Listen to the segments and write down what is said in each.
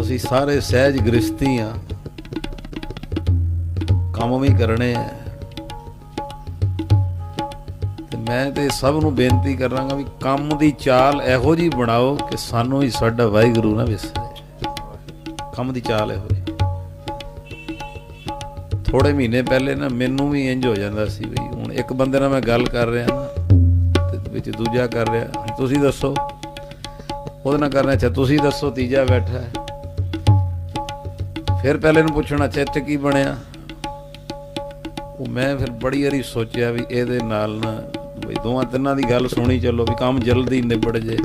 ਅਸੀਂ ਸਾਰੇ ਸਹਿਜ ਗ੍ਰਸਤੀ ਆ। ਕੰਮ ਵੀ ਕਰਨੇ ਆ। ਤੇ ਮੈਂ ਤੇ ਸਭ ਨੂੰ ਬੇਨਤੀ ਕਰਾਂਗਾ ਵੀ ਕੰਮ ਦੀ ਚਾਲ ਇਹੋ ਜੀ ਬਣਾਓ ਕਿ ਸਾਨੂੰ ਹੀ ਸਾਡਾ ਵਾਹਿਗੁਰੂ ਨਾ ਵਿਸਰੇ। ਕੰਮ ਦੀ ਚਾਲ ਇਹੋ ਜੀ ਥੋੜੇ ਮਹੀਨੇ ਪਹਿਲੇ ਨਾ ਮੈਨੂੰ ਵੀ ਇੰਜ ਹੋ ਜਾਂਦਾ ਸੀ ਵੀ ਹੁਣ ਇੱਕ ਬੰਦੇ ਨਾਲ ਮੈਂ ਗੱਲ ਕਰ ਰਿਹਾ ਨਾ, ਤੇ ਵਿੱਚ ਦੂਜਾ ਕਰ ਰਿਹਾ। ਤੁਸੀਂ ਦੱਸੋ। ਉਹਦੇ ਨਾਲ ਕਰਨਾ ਅੱਛਾ, ਤੁਸੀਂ ਦੱਸੋ ਤੀਜਾ ਬੈਠਾ ਹੈ। ਫਿਰ ਪਹਿਲੇ ਨੂੰ ਪੁੱਛਣਾ, ਚਿੱਤ ਕੀ ਬਣਿਆ? ਉਹ ਮੈਂ ਫਿਰ ਬੜੀ ਵਾਰੀ ਸੋਚਿਆ ਵੀ ਇਹਦੇ ਨਾਲ ਨਾ ਵੀ ਦੋਵਾਂ ਤਿੰਨਾਂ ਦੀ ਗੱਲ ਸੁਣੀ ਚੱਲੋ ਵੀ ਕੰਮ ਜਲਦੀ ਨਿਬੜ ਜੇ।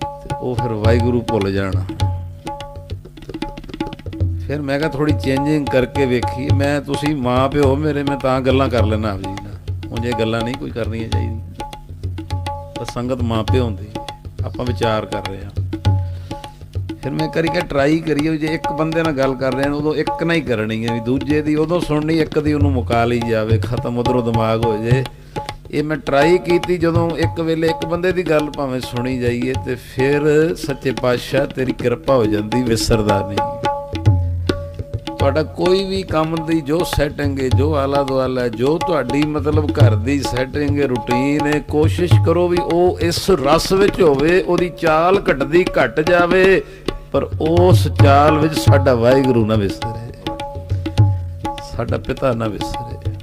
ਤੇ ਉਹ ਫਿਰ ਵਾਹਿਗੁਰੂ ਭੁੱਲ ਜਾਣਾ। ਫਿਰ ਮੈਂ ਕਿਹਾ ਥੋੜੀ ਚੇਂਜਿੰਗ ਕਰਕੇ ਵੇਖੀ ਮੈਂ, ਤੁਸੀਂ ਮਾਂ ਪਿਓ ਮੇਰੇ, ਮੈਂ ਤਾਂ ਗੱਲਾਂ ਕਰ ਲੈਣਾ ਆਪ ਜੀ ਨਾਲ। ਉਂਝ ਇਹ ਗੱਲਾਂ ਨਹੀਂ ਕੋਈ ਕਰਨੀਆਂ ਚਾਹੀਦੀਆਂ। ਤਾਂ ਸੰਗਤ ਮਾਂ ਪਿਓ ਹੁੰਦੀ ਆਪਾਂ ਵਿਚਾਰ ਕਰ ਰਹੇ ਹਾਂ। ਫਿਰ ਮੈਂ ਕਰੀ ਕਿ ਟਰਾਈ ਕਰੀਏ ਵੀ ਜੇ ਇੱਕ ਬੰਦੇ ਨਾਲ ਗੱਲ ਕਰ ਰਹੇ ਹਾਂ ਉਦੋਂ ਇੱਕ ਨਾਲ ਹੀ ਕਰਨੀ ਹੈ ਵੀ ਦੂਜੇ ਦੀ ਉਦੋਂ ਸੁਣਨੀ, ਇੱਕ ਦੀ ਉਹਨੂੰ ਮੁਕਾ ਲਈ ਜਾਵੇ, ਖਤਮ, ਉਧਰੋਂ ਦਿਮਾਗ ਹੋ ਜੇ। ਇਹ ਮੈਂ ਟਰਾਈ ਕੀਤੀ ਜਦੋਂ ਇੱਕ ਵੇਲੇ ਇੱਕ ਬੰਦੇ ਦੀ ਗੱਲ ਭਾਵੇਂ ਸੁਣੀ ਜਾਈਏ ਤੇ ਫਿਰ ਸੱਚੇ ਪਾਤਸ਼ਾਹ ਤੇਰੀ ਕਿਰਪਾ ਹੋ ਜਾਂਦੀ, ਵਿਸਰਦਾ ਨਹੀਂ। ਤੁਹਾਡਾ ਕੋਈ ਵੀ ਕੰਮ ਦੀ ਜੋ ਸੈਟਿੰਗ ਹੈ, ਜੋ ਆਲਾ ਦੁਆਲਾ ਹੈ, ਜੋ ਤੁਹਾਡੀ ਮਤਲਬ ਘਰ ਦੀ ਸੈਟਿੰਗ ਹੈ ਰੁਟੀਨ ਹੈ, ਕੋਸ਼ਿਸ਼ ਕਰੋ ਵੀ ਉਹ ਇਸ ਰਸ ਵਿੱਚ ਹੋਵੇ, ਉਹਦੀ ਚਾਲ ਘਟਦੀ ਘਟ ਜਾਵੇ ਪਰ ਉਸ ਚਾਲ ਵਿੱਚ ਸਾਡਾ ਵਾਹਿਗੁਰੂ ਨਾ ਵਿਸਰੇ ਸਾਡਾ ਪਿਤਾ ਨਾ ਵਿਸਰੇ।